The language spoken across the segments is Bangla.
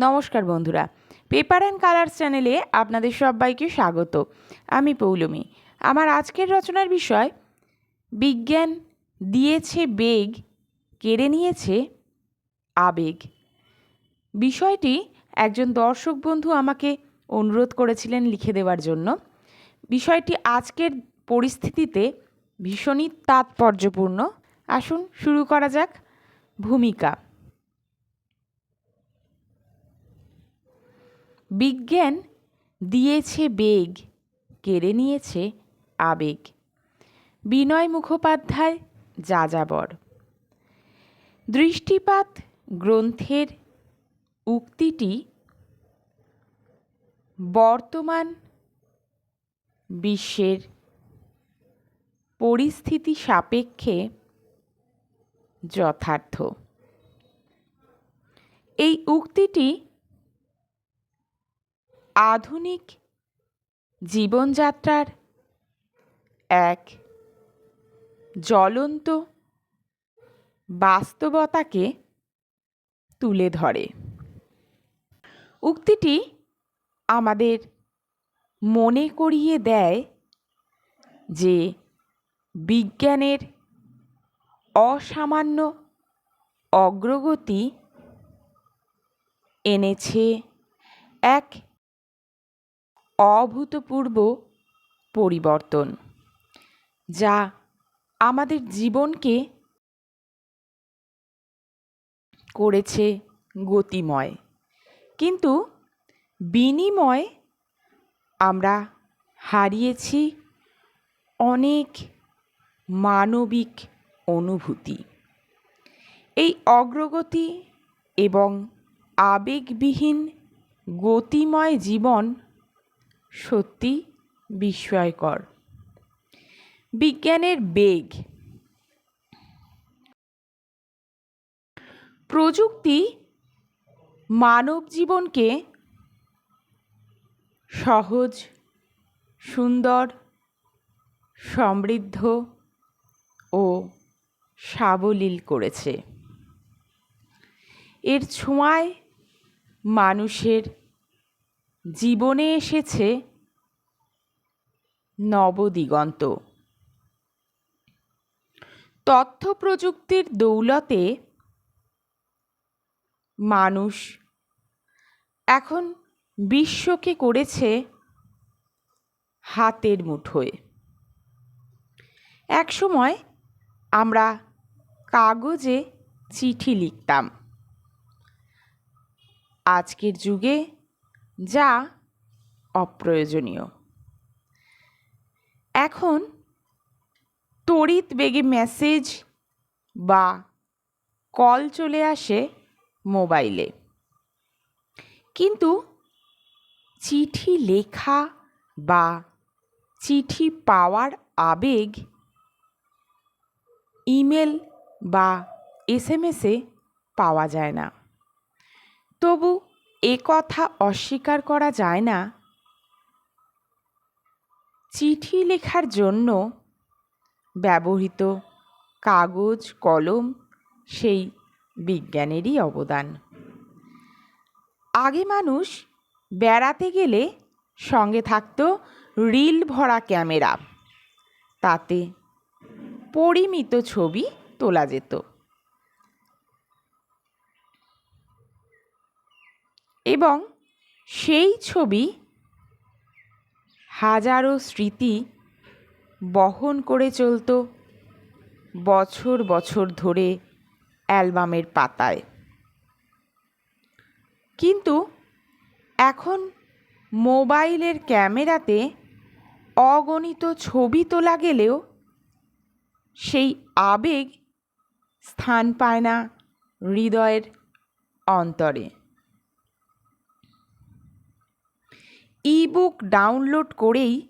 নমস্কার বন্ধুরা। পেপার অ্যান্ড কালার্স চ্যানেলে আপনাদের সবাইকে স্বাগত। আমি পৌলমী। আমার আজকের রচনার বিষয়, বিজ্ঞান দিয়েছে বেগ, কেড়ে নিয়েছে আবেগ। বিষয়টি একজন দর্শক বন্ধু আমাকে অনুরোধ করেছিলেন লিখে দেওয়ার জন্য। বিষয়টি আজকের পরিস্থিতিতে ভীষণই তাৎপর্যপূর্ণ। আসুন শুরু করা যাক। ভূমিকা। বিজ্ঞান দিয়েছে বেগ, কেড়ে নিয়েছে আবেগ। বিনয় মুখোপাধ্যায়, যাযাবর। দৃষ্টিপাত গ্রন্থের উক্তিটি বর্তমান বিশ্বের পরিস্থিতি সাপেক্ষে যথার্থ। এই উক্তিটি আধুনিক জীবনযাত্রার এক জ্বলন্ত বাস্তবতাকে তুলে ধরে। উক্তিটি আমাদের মনে করিয়ে দেয় যে বিজ্ঞানের অসামান্য অগ্রগতি এনেছে এক অভূতপূর্ব পরিবর্তন, যা আমাদের জীবনকে করেছে গতিময়। কিন্তু বিনিময় আমরা হারিয়েছি অনেক মানবিক অনুভূতি। এই অগ্রগতি এবং আবেগবিহীন গতিময় জীবন সত্যি বিস্ময়কর। বিজ্ঞানের বেগ। প্রযুক্তি মানব জীবনকে সহজ, সুন্দর, সমৃদ্ধ ও সাবলীল করেছে। এর ছোঁয়ায় মানুষের জীবনে এসেছে নবদিগন্ত। তথ্য প্রযুক্তির দৌলতে মানুষ এখন বিশ্বকে করেছে হাতের মুঠোয়। একসময় আমরা কাগজে চিঠি লিখতাম। আজকের যুগে যা অপ্রয়োজনীয়। এখন তড়িৎ বেগে মেসেজ বা কল চলে আসে মোবাইলে কিন্তু চিঠি লেখা বা চিঠি পাওয়ার আবেগ ইমেল বা এস এম এসে পাওয়া যায় না। তবু এ কথা অস্বীকার করা যায় না। চিঠি লেখার জন্য ব্যবহৃত কাগজ, কলম সেই বিজ্ঞানেরই অবদান। আগে মানুষ বেড়াতে গেলে সঙ্গে থাকতো রিল ভরা ক্যামেরা। তাতে পরিমিত ছবি তোলা যেত। এবং সেই ছবি হাজারো স্মৃতি বহন করে চলত বছর বছর ধরে অ্যালবামের পাতায়। কিন্তু এখন মোবাইলের ক্যামেরাতে অগণিত ছবি তোলা গেলেও সেই আবেগ স্থান পায় না হৃদয়ের অন্তরে। ইবুক ডাউনলোড করেই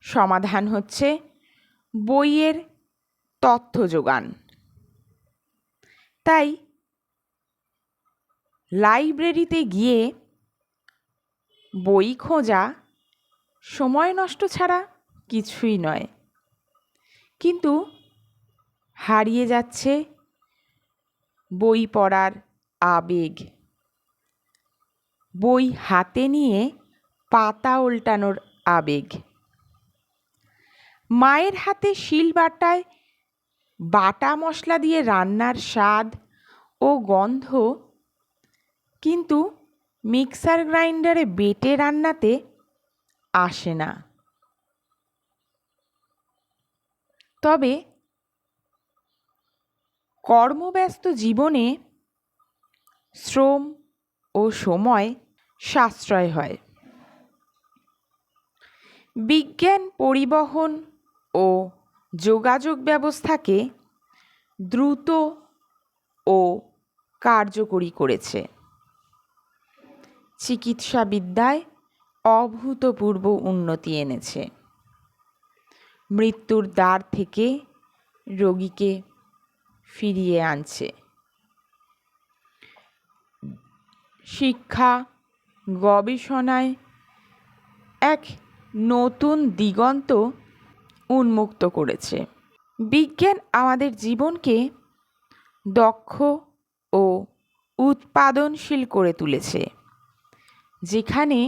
সমাধান হচ্ছে বইয়ের তথ্য যোগান। তাই লাইব্রেরিতে গিয়ে বই খোঁজা সময় নষ্ট ছাড়া কিছুই নয়। কিন্তু হারিয়ে যাচ্ছে বই পড়ার আবেগ। বই হাতে নিয়ে পাতা উল্টানোর আবেগ। মায়ের হাতে শিল বাটায় বাটা মশলা দিয়ে রান্নার স্বাদ ও গন্ধ, কিন্তু মিক্সার গ্রাইন্ডারে বেটে রান্নাতে আসে না। তবে কর্মব্যস্ত জীবনে শ্রম ও সময় সাশ্রয় হয়। বিজ্ঞান পরিবহন ও যোগাযোগ ব্যবস্থাকে দ্রুত ও কার্যকরী করেছে। চিকিৎসাবিদ্যায় অভূতপূর্ব উন্নতি এনেছে। মৃত্যুর দ্বার থেকে রোগীকে ফিরিয়ে আনছে। শিক্ষা গবেষণায় এক নতুন দিগন্ত উন্মুক্ত করেছে। বিজ্ঞান আমাদের জীবনকে দক্ষ ও উৎপাদনশীল করে তুলেছে, যেখানে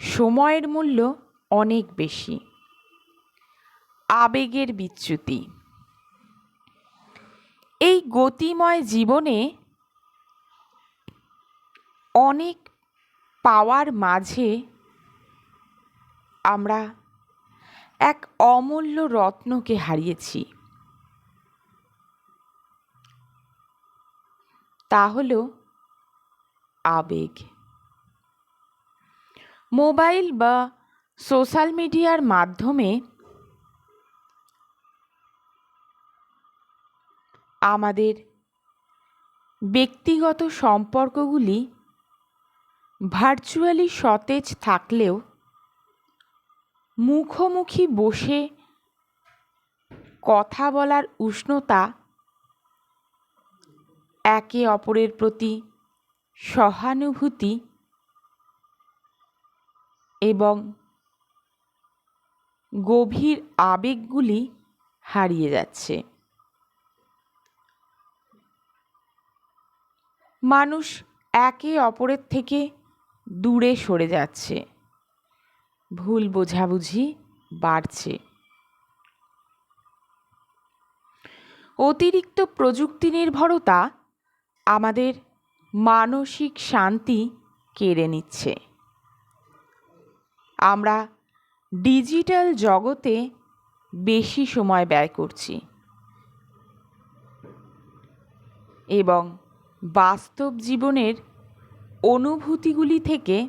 সময়ের মূল্য অনেক বেশি। আবেগের বিচ্যুতি। এই গতিময় জীবনে অনেক পাওয়ার মাঝে আমরা এক অমূল্য রত্নকে হারিয়েছি। তা হল আবেগ। মোবাইল বা সোশ্যাল মিডিয়ার মাধ্যমে আমাদের ব্যক্তিগত সম্পর্কগুলি ভার্চুয়ালি সতেজ থাকলেও মুখোমুখি বসে কথা বলার উষ্ণতা একে অপরের প্রতি সহানুভূতি এবং গভীর আবেগগুলি হারিয়ে যাচ্ছে। মানুষ একে অপরের থেকে দূরে সরে যাচ্ছে। ভুল বোঝাবুঝি বাড়ছে। অতিরিক্ত প্রযুক্তি নির্ভরতা আমাদের মানসিক শান্তি কেড়ে নিচ্ছে। আমরা ডিজিটাল জগতে বেশি সময় ব্যয় করছি। এবং বাস্তব জীবনের অনুভূতিগুলি থেকে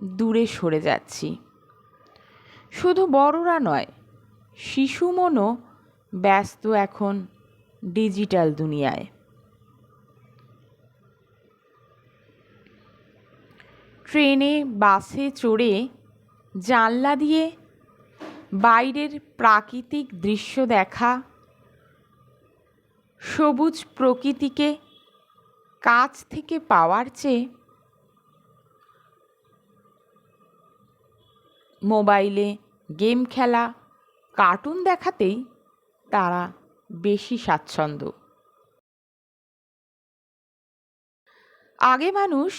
দূরে সরে যাচ্ছি। শুধু বড়রা নয় শিশু মনও ব্যস্ত এখন ডিজিটাল দুনিয়ায়। ট্রেনে, বাসে, চড়ে জানলা দিয়ে বাইরের প্রাকৃতিক দৃশ্য দেখা, সবুজ প্রকৃতিকে কাছ থেকে পাওয়ার চেয়ে মোবাইলে গেম খেলা, কার্টুন দেখাতেই তারা বেশি স্বাচ্ছন্দ্য। আগে মানুষ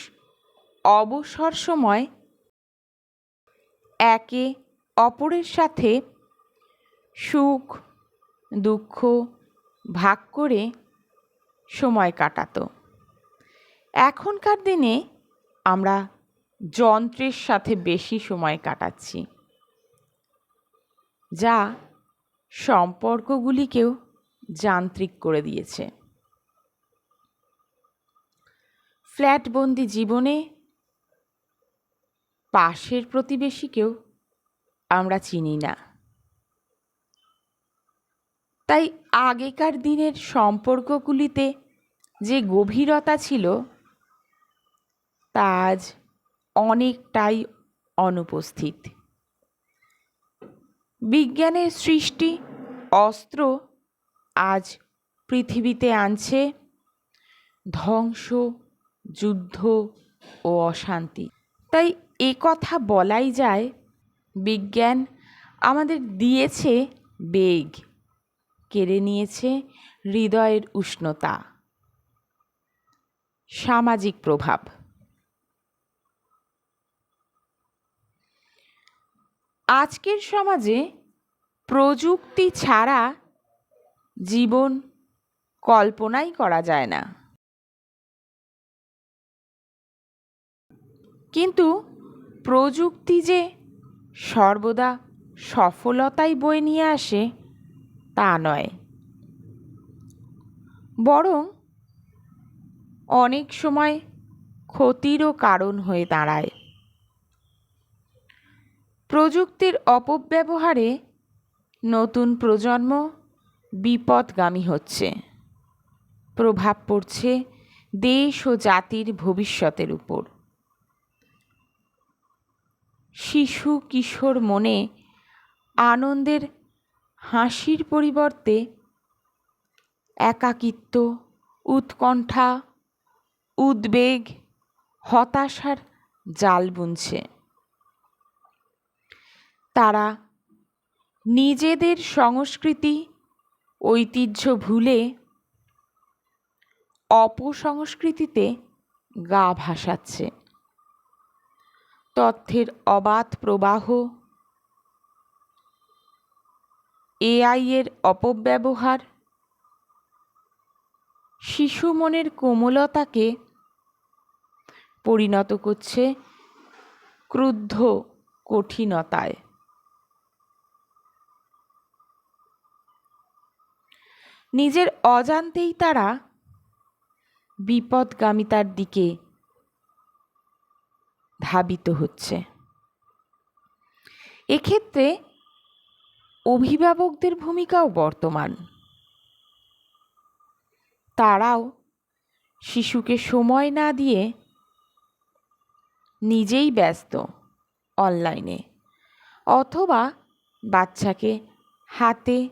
অবসর সময় একে অপরের সাথে সুখ, দুঃখ ভাগ করে সময় কাটাতো। এখনকার দিনে আমরা যন্ত্রের সাথে বেশি সময় কাটাচ্ছি, যা সম্পর্কগুলিকেও যান্ত্রিক করে দিয়েছে। ফ্ল্যাটবন্দি জীবনে পাশের প্রতিবেশীকেও আমরা চিনি না। তাই আগেকার দিনের সম্পর্কগুলিতে যে গভীরতা ছিল, তা আজ অনেকটাই অনুপস্থিত। বিজ্ঞানের সৃষ্টি অস্ত্র আজ পৃথিবীতে আনছে। ধ্বংস, যুদ্ধ ও অশান্তি। তাই এ কথা বলাই যায়, বিজ্ঞান আমাদের দিয়েছে বেগ, কেড়ে নিয়েছে হৃদয়ের উষ্ণতা। সামাজিক প্রভাব। আজকের সমাজে প্রযুক্তি ছাড়া জীবন কল্পনাই করা যায় না। কিন্তু প্রযুক্তি যে সর্বদা সফলতাই বয়ে নিয়ে আসে, তা নয়। বরং অনেক সময় ক্ষতিরও কারণ হয়ে দাঁড়ায়। প্রযুক্তির অপব্যবহারে নতুন প্রজন্ম বিপদগামী হচ্ছে। প্রভাব পড়ছে দেশ ও জাতির ভবিষ্যতের উপর। শিশু, কিশোর মনে আনন্দের হাসির পরিবর্তে একাকিত্ব, উৎকণ্ঠা, উদ্বেগ, হতাশার জাল বুনছে। তারা নিজেদের সংস্কৃতি, ঐতিহ্য ভুলে অপসংস্কৃতিতে গা ভাসাচ্ছে। তথ্যের অবাধ প্রবাহ এআই এর অপব্যবহার শিশু মনের কোমলতাকে পরিণত করছে ক্রুদ্ধ কঠিনতায়। নিজের অজান্তেই তারা বিপদগামিতার দিকে ধাবিত হচ্ছে। এক্ষেত্রে অভিভাবকদের ভূমিকাও বর্তমান। তারাও শিশুকে সময় না দিয়ে নিজেই ব্যস্ত অনলাইনে অথবা বাচ্চাকে হাতে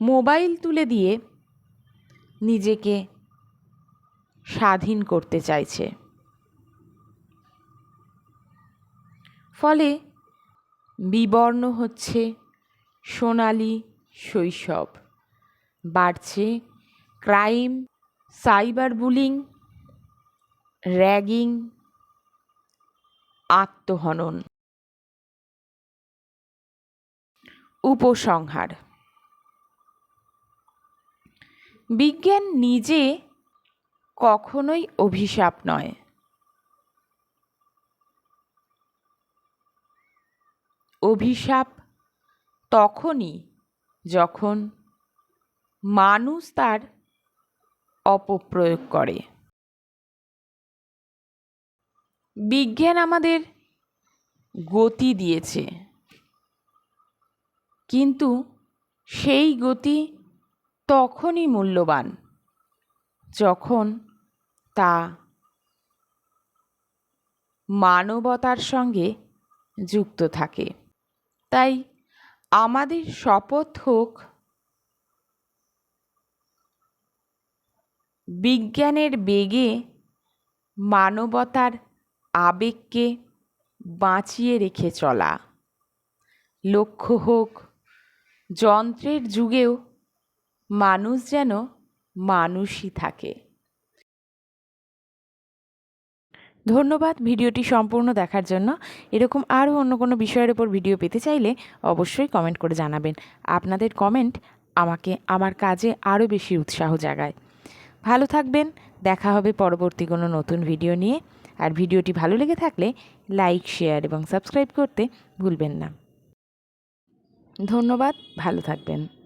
মোবাইল তুলে দিয়ে নিজেকে স্বাধীন করতে চাইছে। ফলে বিবর্ণ হচ্ছে সোনালি শৈশব। বাড়ছে ক্রাইম, সাইবার বুলিং, র্যাগিং, আত্মহনন। উপসংহার। বিজ্ঞান নিজে কখনোই অভিশাপ নয়। অভিশাপ তখনই যখন মানুষ তার অপপ্রয়োগ করে। বিজ্ঞান আমাদের গতি দিয়েছে। কিন্তু সেই গতি তখনই মূল্যবান। যখন তা মানবতার সঙ্গে যুক্ত থাকে। তাই আমাদের শপথ হোক বিজ্ঞানের বেগে মানবতার আবেগকে বাঁচিয়ে রেখে চলা। লক্ষ্য হোক, যন্ত্রের যুগেও মানুষ যেন মানুষই থাকে। ধন্যবাদ ভিডিওটি সম্পূর্ণ দেখার জন্য। এরকম আরও অন্য কোনো বিষয়ের ওপর ভিডিও পেতে চাইলে অবশ্যই কমেন্ট করে জানাবেন। আপনাদের কমেন্ট আমাকে, আমার কাজে আরও বেশি উৎসাহ জাগায়। ভালো থাকবেন, দেখা হবে পরবর্তী কোনো নতুন ভিডিও নিয়ে। আর ভিডিওটি ভালো লেগে থাকলে লাইক, শেয়ার এবং সাবস্ক্রাইব করতে ভুলবেন না। ধন্যবাদ, ভালো থাকবেন।